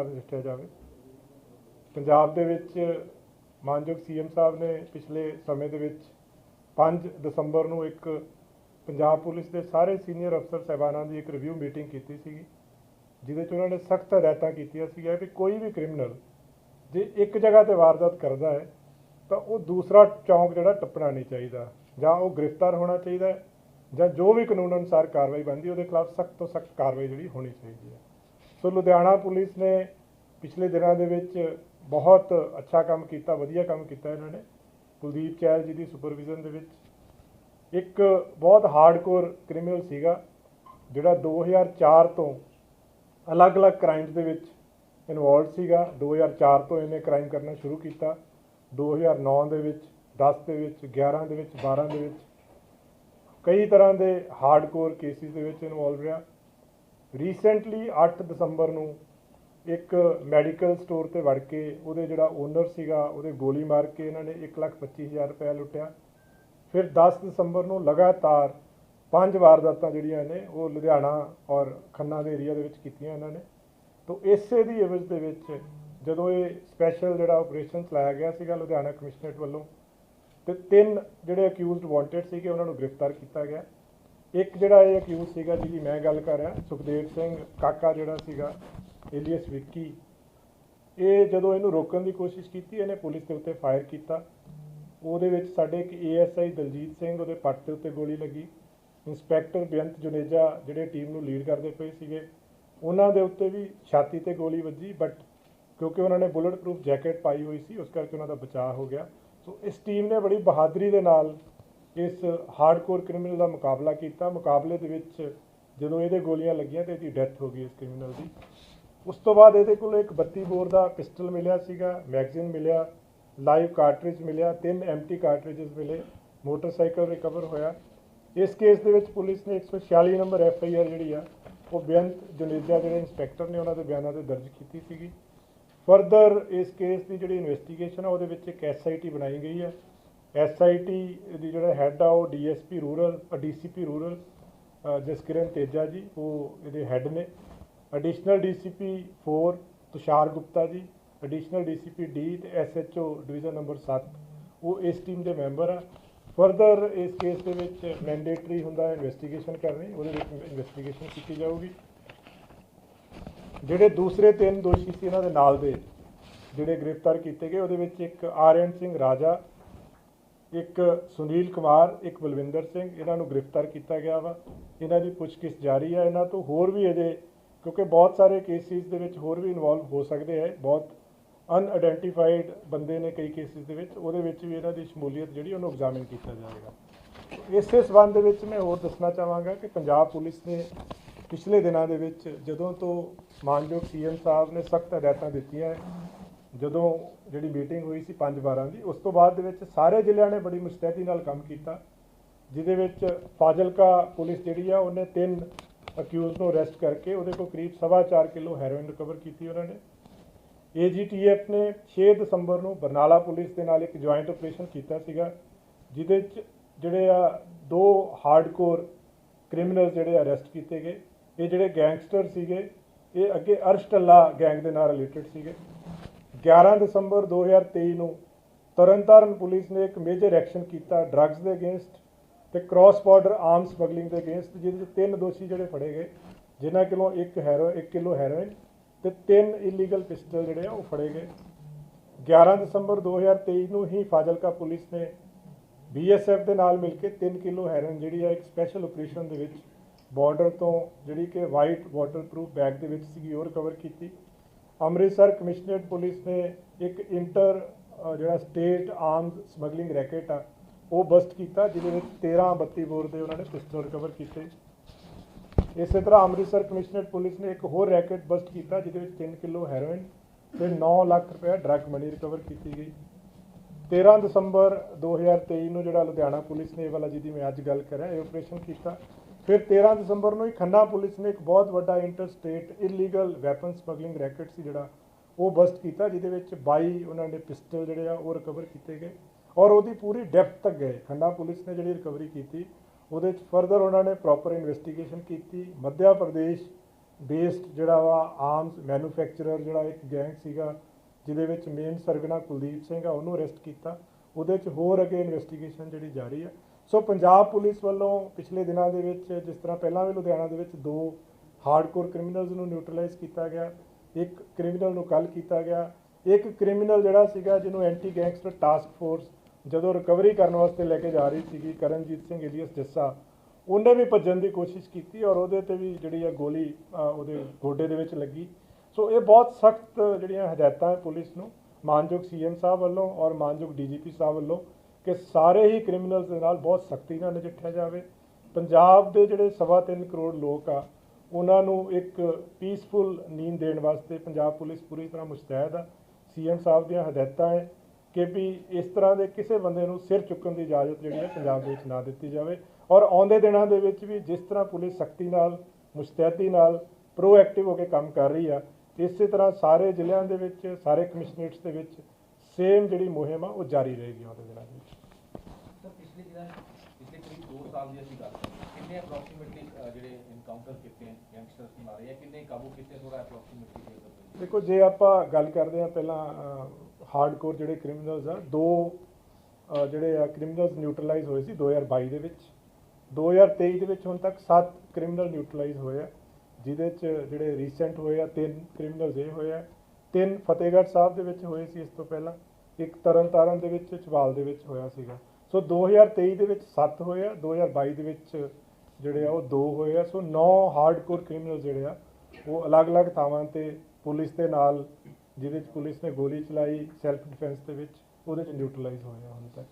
ਕਰ ਦਿੱਤਾ ਜਾਵੇ। ਪੰਜਾਬ ਦੇ ਵਿੱਚ ਮਾਨਯੋਗ ਸੀਐਮ ਸਾਹਿਬ ਨੇ ਪਿਛਲੇ ਸਮੇਂ ਦੇ ਵਿੱਚ 5 ਦਸੰਬਰ ਨੂੰ ਇੱਕ ਪੰਜਾਬ ਪੁਲਿਸ ਦੇ ਸਾਰੇ ਸੀਨੀਅਰ ਅਫਸਰ ਸਹਿਬਾਨਾਂ ਦੀ ਇੱਕ ਰਿਵਿਊ ਮੀਟਿੰਗ ਕੀਤੀ ਸੀਗੀ, ਜਿਹਦੇ 'ਚ ਉਹਨਾਂ ਨੇ ਸਖਤ ਹਦਾਇਤਾਂ ਕੀਤੀਆਂ ਸੀਗੀਆਂ ਕਿ ਕੋਈ ਵੀ ਕ੍ਰਿਮੀਨਲ ਜੇ ਇੱਕ ਜਗ੍ਹਾ ਤੇ ਵਾਰਦਾਤ ਕਰਦਾ ਹੈ, ਤਾਂ ਉਹ ਦੂਸਰਾ ਚੌਂਕ ਜਿਹੜਾ ਟੱਪਣਾ ਨਹੀਂ ਚਾਹੀਦਾ, ਜਾਂ ਉਹ ਗ੍ਰਿਫਤਾਰ ਹੋਣਾ ਚਾਹੀਦਾ ਜਾਂ ਜੋ ਵੀ ਕਾਨੂੰਨ ਅਨੁਸਾਰ ਕਾਰਵਾਈ ਬਣਦੀ ਉਹਦੇ ਖਿਲਾਫ ਸਖਤ ਤੋਂ ਸਖਤ ਕਾਰਵਾਈ ਜਿਹੜੀ ਹੋਣੀ ਚਾਹੀਦੀ ਹੈ। ਸੋ ਲੁਧਿਆਣਾ ਪੁਲਿਸ ਨੇ ਪਿਛਲੇ ਦਿਨਾਂ ਦੇ ਵਿੱਚ ਬਹੁਤ ਅੱਛਾ ਕੰਮ ਕੀਤਾ, ਵਧੀਆ ਕੰਮ ਕੀਤਾ ਇਹਨਾਂ ਨੇ। ਕੁਲਦੀਪ ਚਹਿਲ ਜੀ ਦੀ ਸੁਪਰਵਿਜ਼ਨ ਦੇ ਵਿੱਚ ਇੱਕ ਬਹੁਤ ਹਾਰਡਕੋਰ ਕ੍ਰਿਮੀਨਲ ਸੀਗਾ, ਜਿਹੜਾ 2004 ਤੋਂ ਅਲੱਗ-ਅਲੱਗ ਕ੍ਰਾਈਮਸ ਦੇ ਵਿੱਚ ਇਨਵੋਲਡ ਸੀਗਾ। 2004 ਤੋਂ ਇਹਨੇ ਕ੍ਰਾਈਮ ਕਰਨਾ ਸ਼ੁਰੂ ਕੀਤਾ। 2009 ਦੇ ਵਿੱਚ 10 ਦੇ ਵਿੱਚ 11 ਦੇ ਵਿੱਚ 12 ਦੇ ਵਿੱਚ ਕਈ ਤਰ੍ਹਾਂ ਦੇ ਹਾਰਡਕੋਰ ਕੇਸਿਸ ਦੇ ਵਿੱਚ ਇਨਵੋਲਵ ਰਿਹਾ। ਰੀਸੈਂਟਲੀ 8 ਦਸੰਬਰ ਨੂੰ ਇੱਕ ਮੈਡੀਕਲ ਸਟੋਰ ਤੇ ਵੜ ਕੇ ਉਹਦੇ ਜਿਹੜਾ ਓਨਰ ਸੀਗਾ, ਉਹਦੇ ਗੋਲੀ ਮਾਰ ਕੇ ਇਹਨਾਂ ਨੇ 125000 ਰੁਪਏ ਲੁੱਟਿਆ। ਫਿਰ 10 ਦਸੰਬਰ ਨੂੰ ਲਗਾਤਾਰ ਪੰਜ ਵਾਰਦਾਤਾਂ ਜਿਹੜੀਆਂ ਨੇ, ਉਹ ਲੁਧਿਆਣਾ ਔਰ ਖੰਨਾ ਦੇ ਏਰੀਆ ਦੇ ਵਿੱਚ ਕੀਤੀਆਂ ਇਹਨਾਂ ਨੇ। ਤੋਂ ਇਸੇ ਦੀ ਇਵਜ ਦੇ ਵਿੱਚ ਜਦੋਂ ਇਹ ਸਪੈਸ਼ਲ ਜਿਹੜਾ ਆਪਰੇਸ਼ਨ ਚਲਾਇਆ ਗਿਆ ਸੀਗਾ ਲੁਧਿਆਣਾ ਕਮਿਸ਼ਨਰੇਟ ਵੱਲੋਂ, ਤੇ ਤਿੰਨ ਜਿਹੜੇ ਅਕਿਊਜ਼ਡ ਵਾਂਟਡ ਸੀਗੇ, ਉਹਨਾਂ ਨੂੰ ਗ੍ਰਿਫਤਾਰ ਕੀਤਾ ਗਿਆ। ਇੱਕ ਜਿਹੜਾ ਇਹ ਅਕਿਊਜ਼ ਸੀਗਾ ਜਿਹਦੀ ਮੈਂ ਗੱਲ ਕਰ ਰਿਹਾ, ਸੁਖਦੇਵ ਸਿੰਘ ਕਾਕਾ ਜਿਹੜਾ ਸੀਗਾ ਏਲੀਅਸ ਵਿੱਕੀ, ਇਹ ਜਦੋਂ ਇਹਨੂੰ ਰੋਕਣ ਦੀ ਕੋਸ਼ਿਸ਼ ਕੀਤੀ, ਇਹਨੇ ਪੁਲਿਸ ਦੇ ਉੱਤੇ ਫਾਇਰ ਕੀਤਾ। ਉਹਦੇ ਵਿੱਚ ਸਾਡੇ ਇੱਕ ਏਐਸਆਈ ਦਲਜੀਤ ਸਿੰਘ ਉਹਦੇ ਪੱਟ ਦੇ ਉੱਤੇ ਗੋਲੀ ਲੱਗੀ। ਇੰਸਪੈਕਟਰ ਬੇਅੰਤ ਜੁਨੇਜਾ ਜਿਹੜੇ ਟੀਮ ਨੂੰ ਲੀਡ ਕਰਦੇ ਪਏ ਸੀਗੇ, ਉਹਨਾਂ ਦੇ ਉੱਤੇ ਵੀ ਛਾਤੀ ਤੇ ਗੋਲੀ ਵੱਜੀ ਬਟ ਕਿਉਂਕਿ ਉਹਨਾਂ ਨੇ ਬੁਲਟ ਪ੍ਰੂਫ ਜੈਕਟ ਪਾਈ ਹੋਈ ਸੀ, ਉਸ ਕਰਕੇ ਉਹਨਾਂ ਦਾ ਬਚਾਅ ਹੋ ਗਿਆ। ਸੋ ਇਸ ਟੀਮ ਨੇ ਬੜੀ ਬਹਾਦਰੀ ਦੇ ਨਾਲ ਇਸ ਹਾਰਡਕੋਰ ਕ੍ਰਿਮੀਨਲ ਦਾ ਮੁਕਾਬਲਾ ਕੀਤਾ। ਮੁਕਾਬਲੇ ਦੇ ਵਿੱਚ ਜਦੋਂ ਇਹਦੇ ਗੋਲੀਆਂ ਲੱਗੀਆਂ ਤੇ ਇਹਦੀ ਡੈਥ ਹੋ ਗਈ ਇਸ ਕ੍ਰਿਮੀਨਲ ਦੀ। ਉਸ ਤੋਂ ਬਾਅਦ ਇਹਦੇ ਕੋਲ ਇੱਕ 32 ਬੋਰ ਦਾ ਪਿਸਟਲ ਮਿਲਿਆ ਸੀਗਾ ਮੈਗਜ਼ੀਨ ਮਿਲਿਆ ਲਾਈਵ ਕਾਰਟ੍ਰਿਜ ਮਿਲਿਆ, ਤਿੰਨ ਐਮਟੀ ਕਾਰਟ੍ਰਿਜਸ ਮਿਲੇ ਮੋਟਰਸਾਈਕਲ ਰਿਕਵਰ ਹੋਇਆ। ਇਸ ਕੇਸ ਦੇ ਵਿੱਚ ਪੁਲਿਸ ਨੇ 146 ਨੰਬਰ ਐਫ ਆਈ ਆਰ ਜਿਹੜੀ ਆ, ਉਹ ਬੇਅੰਤ ਜੁਨੇਜਾ ਜਿਹੜੇ ਇੰਸਪੈਕਟਰ ਨੇ ਉਹਨਾਂ ਦੇ ਬਿਆਨਾਂ ਤੇ ਦਰਜ ਕੀਤੀ ਸੀਗੀ। ਫਰਦਰ ਇਸ ਕੇਸ ਦੀ ਜਿਹੜੀ ਇਨਵੈਸਟੀਗੇਸ਼ਨ ਆ, ਉਹਦੇ ਵਿੱਚ ਇੱਕ ਐਸਆਈਟੀ ਬਣਾਈ ਗਈ ਹੈ ਐਸਆਈਟੀ ਦੀ ਜਿਹੜਾ ਹੈੱਡ ਆ ਉਹ DSP rural DCP rural Jaskiran Teja ji, ਉਹ ਇਹਦੇ ਹੈੱਡ ਨੇ। Additional DCP 4 Tushar Gupta ji. Additional DCP D ਤੇ ਐਸਐਚਓ ਡਿਵੀਜ਼ਨ ਨੰਬਰ 7 ਉਹ ਇਸ ਟੀਮ ਦੇ ਮੈਂਬਰ ਆ। ਫਰਦਰ ਇਸ ਕੇਸ ਦੇ ਵਿੱਚ ਮੈਂਡੇਟਰੀ ਹੁੰਦਾ ਇਨਵੈਸਟੀਗੇਸ਼ਨ ਕਰਨੀ, ਉਹਦੇ ਵਿੱਚ ਇਨਵੈਸਟੀਗੇਸ਼ਨ ਕੀਤੀ ਜਾਊਗੀ। ਜਿਹੜੇ ਦੂਸਰੇ ਤਿੰਨ ਦੋਸ਼ੀ ਸੀ ਇਹਨਾਂ ਦੇ ਨਾਲ ਦੇ, ਜਿਹੜੇ ਗ੍ਰਿਫਤਾਰ ਕੀਤੇ ਗਏ, ਉਹਦੇ ਵਿੱਚ ਇੱਕ ਆਰਯਨ ਸਿੰਘ ਰਾਜਾ ਇੱਕ ਸੁਨੀਲ ਕੁਮਾਰ, ਇੱਕ ਬਲਵਿੰਦਰ ਸਿੰਘ, ਇਹਨਾਂ ਨੂੰ ਗ੍ਰਿਫਤਾਰ ਕੀਤਾ ਗਿਆ ਵਾ। ਇਹਨਾਂ ਦੀ ਪੁੱਛਗਿੱਛ ਜਾਰੀ ਹੈ ਇਹਨਾਂ ਤੋਂ ਹੋਰ ਵੀ ਅਜੇ, ਕਿਉਂਕਿ ਬਹੁਤ ਸਾਰੇ ਕੇਸਿਸ ਦੇ ਵਿੱਚ ਹੋਰ ਵੀ ਇਨਵੋਲਵ ਹੋ ਸਕਦੇ ਹੈ ਬਹੁਤ ਅਨਆਇਡੈਂਟੀਫਾਈਡ ਬੰਦੇ ਨੇ ਕਈ ਕੇਸਿਸ ਦੇ ਵਿੱਚ। ਉਹਦੇ ਵਿੱਚ ਵੀ ਇਹਨਾਂ ਦੀ ਸ਼ਮੂਲੀਅਤ ਜਿਹੜੀ ਉਹਨੂੰ ਐਗਜ਼ਾਮਿਨ ਕੀਤਾ ਜਾਏਗਾ। ਇਸੇ ਸਬੰਧ ਦੇ ਵਿੱਚ ਮੈਂ ਹੋਰ ਦੱਸਣਾ ਚਾਹਾਂਗਾ ਕਿ ਪੰਜਾਬ ਪੁਲਿਸ ਨੇ ਪਿਛਲੇ ਦਿਨਾਂ ਦੇ ਵਿੱਚ ਜਦੋਂ ਤੋਂ ਮਾਨਯੋਗ ਸੀਐਮ ਸਾਹਿਬ ਨੇ ਸਖਤ ਹਦਾਇਤਾਂ ਦਿੱਤੀਆਂ ਜਦੋਂ ਜਿਹੜੀ ਮੀਟਿੰਗ ਹੋਈ ਸੀ 5/12 ਦੀ, ਉਸ ਤੋਂ ਬਾਅਦ ਦੇ ਵਿੱਚ ਸਾਰੇ ਜ਼ਿਲ੍ਹਿਆਂ ਨੇ ਬੜੀ ਮੁਸਤੈਦੀ ਨਾਲ ਕੰਮ ਕੀਤਾ, ਜਿਹਦੇ ਵਿੱਚ ਫਾਜ਼ਿਲਕਾ ਪੁਲਿਸ ਜਿਹੜੀ ਆ, ਉਹਨੇ ਤਿੰਨ ਅਕਿਊਜ਼ ਨੂੰ ਅਰੈਸਟ ਕਰਕੇ ਉਹਦੇ ਕੋਲ ਕਰੀਬ 4.5 ਕਿਲੋ ਹੈਰੋਇਨ ਰਿਕਵਰ ਕੀਤੀ ਉਹਨਾਂ ਨੇ। ਏਜੀਟੀਐਫ ਨੇ 6 ਦਸੰਬਰ ਨੂੰ ਬਰਨਾਲਾ ਪੁਲਿਸ ਦੇ ਨਾਲ ਇੱਕ ਜੁਆਇੰਟ ਆਪਰੇਸ਼ਨ ਕੀਤਾ ਸੀਗਾ, ਜਿਹਦੇ ਵਿੱਚ ਜਿਹੜੇ ਆ ਦੋ ਹਾਰਡਕੋਰ ਕ੍ਰਿਮੀਨਲ ਜਿਹੜੇ ਅਰੈਸਟ ਕੀਤੇ ਗਏ। ਇਹ ਜਿਹੜੇ ਗੈਂਗਸਟਰ ਸੀਗੇ, ਇਹ ਅੱਗੇ ਅਰਸ਼ਟੱਲਾ ਗੈਂਗ ਦੇ ਨਾਲ ਰਿਲੇਟਡ ਸੀਗੇ। 11 ਦਸੰਬਰ 2023 ਨੂੰ ਤਰਨਤਾਰਨ ਪੁਲਿਸ ਨੇ ਇੱਕ ਮੇਜਰ ਐਕਸ਼ਨ ਕੀਤਾ ਡਰੱਗਸ ਦੇ ਅਗੇਂਸਟ ਤੇ ਕ੍ਰਾਸ ਬਾਰਡਰ ਆਰਮ ਸਮਗਲਿੰਗ ਦੇ ਅਗੇਂਸਟ ਜਿਹਦੇ ਵਿੱਚ ਤਿੰਨ ਦੋਸ਼ੀ ਜਿਹੜੇ ਫੜੇ ਗਏ, ਜਿਨ੍ਹਾਂ ਕੋਲੋਂ ਇੱਕ ਹੈਰੋ 1 ਕਿਲੋ ਹੈਰੋਇਨ ਤੇ ਤਿੰਨ ਇਲੀਗਲ ਪਿਸਟਲ ਜਿਹੜੇ ਆ ਉਹ ਫੜੇ ਗਏ। 11 ਦਸੰਬਰ 2023 ਨੂੰ ਹੀ ਫਾਜ਼ਿਲਕਾ ਪੁਲਿਸ ਨੇ ਬੀਐਸਐਫ ਦੇ ਨਾਲ ਮਿਲ ਕੇ 3 ਕਿਲੋ ਹੈਰੋਇਨ ਜਿਹੜੀ ਆ ਇੱਕ ਸਪੈਸ਼ਲ ਆਪਰੇਸ਼ਨ ਦੇ ਵਿੱਚ ਬਾਰਡਰ ਤੋਂ ਜਿਹੜੀ ਕਿ ਵਾਈਟ ਵਾਟਰਪ੍ਰੂਫ ਬੈਗ ਦੇ ਵਿੱਚ ਸੀਗੀ, ਉਹ ਰਿਕਵਰ ਕੀਤੀ। ਅੰਮ੍ਰਿਤਸਰ ਕਮਿਸ਼ਨਰੇਟ ਪੁਲਿਸ ਨੇ ਇੱਕ ਇੰਟਰ ਜਿਹੜਾ ਸਟੇਟ ਆਰਮਡ ਸਮਗਲਿੰਗ ਰੈਕੇਟ ਆ, ਉਹ ਬਸਟ ਕੀਤਾ, ਜਿਹਦੇ ਵਿੱਚ 13 32 ਬੋਰ ਦੇ ਉਹਨਾਂ ਨੇ ਪਿਸਟਲ ਰਿਕਵਰ ਕੀਤੇ। ਇਸੇ ਤਰ੍ਹਾਂ ਅੰਮ੍ਰਿਤਸਰ ਕਮਿਸ਼ਨਰੇਟ ਪੁਲਿਸ ਨੇ ਇੱਕ ਹੋਰ ਰੈਕੇਟ ਬਸਟ ਕੀਤਾ, ਜਿਹਦੇ ਵਿੱਚ 3 ਕਿਲੋ ਹੈਰੋਇਨ ਤੇ 9 ਲੱਖ ਰੁਪਏ ਡਰੱਗ ਮਨੀ ਰਿਕਵਰ ਕੀਤੀ ਗਈ। 13 ਦਸੰਬਰ 2023 ਨੂੰ ਜਿਹੜਾ ਲੁਧਿਆਣਾ ਪੁਲਿਸ ਨੇ ਇਹ ਵਾਲਾ ਜਿਹਦੀ ਮੈਂ ਅੱਜ ਗੱਲ ਕਰ ਰਿਹਾ, ਇਹ ਆਪਰੇਸ਼ਨ ਕੀਤਾ। ਫਿਰ 13 ਦਸੰਬਰ ਨੂੰ ਹੀ ਖੰਨਾ ਪੁਲਿਸ ਨੇ ਇੱਕ ਬਹੁਤ ਵੱਡਾ inter state illegal weapon smuggling racket ਸੀ ਜਿਹੜਾ ਉਹ ਬਸਟ ਕੀਤਾ, ਜਿਹਦੇ ਵਿੱਚ 22 ਉਹਨਾਂ ਨੇ ਪਿਸਟਲ ਜਿਹੜੇ ਆ ਉਹ ਰਿਕਵਰ ਕੀਤੇ ਗਏ ਔਰ ਉਹਦੀ ਪੂਰੀ ਡੈਪਥ ਤੱਕ ਗਏ। ਖੰਨਾ ਪੁਲਿਸ ਨੇ ਜਿਹੜੀ ਰਿਕਵਰੀ ਕੀਤੀ, ਉਹਦੇ ਵਿੱਚ ਫਰਦਰ ਉਹਨਾਂ ਨੇ ਪ੍ਰੋਪਰ ਇਨਵੈਸਟੀਗੇਸ਼ਨ ਕੀਤੀ। ਮੱਧਿਆ ਪ੍ਰਦੇਸ਼ ਬੇਸਡ ਜਿਹੜਾ ਵਾ ਆਰਮਸ ਮੈਨੂਫੈਕਚਰਰ ਜਿਹੜਾ ਇੱਕ ਗੈਂਗ ਸੀਗਾ, ਜਿਹਦੇ ਵਿੱਚ ਮੇਨ ਸਰਗਨਾ ਕੁਲਦੀਪ ਸਿੰਘ ਆ, ਉਹਨੂੰ ਅਰੈਸਟ ਕੀਤਾ। ਉਹਦੇ ਚ ਹੋਰ ਅੱਗੇ ਇਨਵੈਸਟੀਗੇਸ਼ਨ ਜਿਹੜੀ ਜਾਰੀ ਆ। ਸੋ ਪੰਜਾਬ ਪੁਲਿਸ ਵੱਲੋਂ ਪਿਛਲੇ ਦਿਨਾਂ ਦੇ ਵਿੱਚ, ਜਿਸ ਤਰ੍ਹਾਂ ਪਹਿਲਾਂ ਵੀ ਲੁਧਿਆਣਾ ਦੇ ਵਿੱਚ ਦੋ ਹਾਰਡਕੋਰ ਕ੍ਰਿਮੀਨਲਸ ਨੂੰ ਨਿਊਟਰਲਾਈਜ਼ ਕੀਤਾ ਗਿਆ, ਇੱਕ ਕ੍ਰਿਮੀਨਲ ਨੂੰ ਕੱਲ ਕੀਤਾ ਗਿਆ, ਇੱਕ ਕ੍ਰਿਮੀਨਲ ਜਿਹੜਾ ਸੀਗਾ ਜਿਹਨੂੰ ਐਂਟੀ ਗੈਂਗਸਟਰ ਟਾਸਕ ਫੋਰਸ ਜਦੋਂ ਰਿਕਵਰੀ ਕਰਨ ਵਾਸਤੇ ਲੈ ਕੇ ਜਾ ਰਹੀ ਸੀਗੀ, ਕਰਨਜੀਤ ਸਿੰਘ ਏਲੀਅਸ ਜੱਸਾ, ਉਹਨੇ ਵੀ ਭੱਜਣ ਦੀ ਕੋਸ਼ਿਸ਼ ਕੀਤੀ ਔਰ ਉਹਦੇ ਤੇ ਵੀ ਜਿਹੜੀ ਆ ਗੋਲੀ ਉਹਦੇ ਗੋਡੇ ਦੇ ਵਿੱਚ ਲੱਗੀ। ਸੋ ਇਹ ਬਹੁਤ ਸਖਤ ਜਿਹੜੀਆਂ ਹਦਾਇਤਾਂ ਪੁਲਿਸ ਨੂੰ, ਮਾਨਯੋਗ ਸੀਐਮ ਸਾਹਿਬ ਵੱਲੋਂ ਔਰ ਮਾਨਯੋਗ ਡੀਜੀਪੀ ਸਾਹਿਬ ਵੱਲੋਂ। ਕਿ ਸਾਰੇ ਹੀ ਕ੍ਰਿਮੀਨਲਸ ਦੇ ਨਾਲ ਬਹੁਤ ਸਖਤੀ ਨਾਲ ਨਜਿੱਠਿਆ ਜਾਵੇ। ਪੰਜਾਬ ਦੇ ਜਿਹੜੇ ਸਵਾ ਤਿੰਨ ਕਰੋੜ ਲੋਕ ਆ, ਉਹਨਾਂ ਨੂੰ ਇੱਕ ਪੀਸਫੁਲ ਨੀਂਦ ਦੇਣ ਵਾਸਤੇ ਪੰਜਾਬ ਪੁਲਿਸ ਪੂਰੀ ਤਰ੍ਹਾਂ ਮੁਸਤੈਦ ਆ। ਸੀਐਮ ਸਾਹਿਬ ਦੀਆਂ ਹਦਾਇਤਾਂ ਹੈ ਕਿ ਵੀ ਇਸ ਤਰ੍ਹਾਂ ਦੇ ਕਿਸੇ ਬੰਦੇ ਨੂੰ ਸਿਰ ਚੁੱਕਣ ਦੀ ਇਜਾਜ਼ਤ ਜਿਹੜੀ ਹੈ ਪੰਜਾਬ ਦੇ ਵਿੱਚ ਨਾ ਦਿੱਤੀ ਜਾਵੇ। ਔਰ ਆਉਂਦੇ ਦਿਨਾਂ ਦੇ ਵਿੱਚ ਵੀ ਜਿਸ ਤਰ੍ਹਾਂ ਪੁਲਿਸ ਸਖਤੀ ਨਾਲ, ਮੁਸਤੈਦੀ ਨਾਲ ਪ੍ਰੋਐਕਟਿਵ ਹੋ ਕੇ ਕੰਮ ਕਰ ਰਹੀ ਆ, ਇਸੇ ਤਰ੍ਹਾਂ ਸਾਰੇ ਜ਼ਿਲ੍ਹਿਆਂ ਦੇ ਵਿੱਚ, ਸਾਰੇ ਕਮਿਸ਼ਨਰੇਟਸ ਦੇ ਵਿੱਚ ਸੇਮ ਜਿਹੜੀ ਮੁਹਿੰਮ ਆ, ਉਹ ਜਾਰੀ ਰਹੇਗੀ ਆਉਂਦੇ ਦਿਨਾਂ ਪਿਛਲੇ ਪਿਛਲੇ ਕਰੀਬ 2 ਸਾਲ ਦੀ ਅਸੀਂ ਗੱਲ ਕਿੰਨੇ ਅਪਰੋਕਸੀਮੇਟਲੀ ਜਿਹੜੇ ਇਨਕਾਊਂਟਰ ਕੀਤੇ ਯੰਗਸਟਰਸ ਮਾਰੇ ਜਾਂ ਕਿੰਨੇ ਕਾਬੂ ਕੀਤੇ ਥੋੜਾ ਅਪਰੋਕਸੀਮੇਟਲੀ ਦੇਖੋ, ਜੇ ਆਪਾਂ ਗੱਲ ਕਰਦੇ ਆ ਪਹਿਲਾਂ ਹਾਰਡਕੋਰ ਜਿਹੜੇ ਕ੍ਰਿਮੀਨਲਸ ਆ, ਦੋ ਜਿਹੜੇ ਆ ਕ੍ਰਿਮੀਨਲਸ ਨਿਊਟਰਲਾਈਜ਼ ਹੋਏ ਸੀ 2022 ਦੇ ਵਿੱਚ। 2023 ਦੇ ਵਿੱਚ ਹੁਣ ਤੱਕ 7 ਕ੍ਰਿਮੀਨਲ ਨਿਊਟਰਲਾਈਜ਼ ਹੋਏ ਆ, ਜਿਹਦੇ ਚ ਜਿਹੜੇ ਰੀਸੈਂਟ ਹੋਏ ਆ, ਤਿੰਨ ਕ੍ਰਿਮੀਨਲਸ ਇਹ ਹੋਏ ਆ। ਤਿੰਨ ਫਤਿਹਗੜ੍ਹ ਸਾਹਿਬ ਦੇ ਵਿੱਚ ਹੋਏ ਸੀ ਇਸ ਤੋਂ ਪਹਿਲਾਂ। ਇੱਕ ਤਰਨਤਾਰਨ ਦੇ ਵਿੱਚ ਚਵਾਲ ਦੇ ਵਿੱਚ ਹੋਇਆ ਸੀਗਾ। ਸੋ 2023 ਦੇ ਵਿੱਚ 7 ਹੋਏ ਆ 2022 ਦੇ ਵਿੱਚ ਜਿਹੜੇ ਆ ਉਹ 2 ਹੋਏ ਆ। ਸੋ 9 ਹਾਰਡਕੋਰ ਕ੍ਰਿਮੀਨਲ ਜਿਹੜੇ ਆ, ਉਹ ਅਲੱਗ-ਅਲੱਗ ਥਾਵਾਂ ਤੇ ਪੁਲਿਸ ਦੇ ਨਾਲ, ਜਿਹਦੇ ਚ ਪੁਲਿਸ ਨੇ ਗੋਲੀ ਚਲਾਈ ਸੈਲਫ ਡਿਫੈਂਸ ਦੇ ਵਿੱਚ, ਉਹਦੇ ਚ ਨਿਊਟਰਲਾਈਜ਼ ਹੋਏ ਆ ਹੁਣ ਤੱਕ।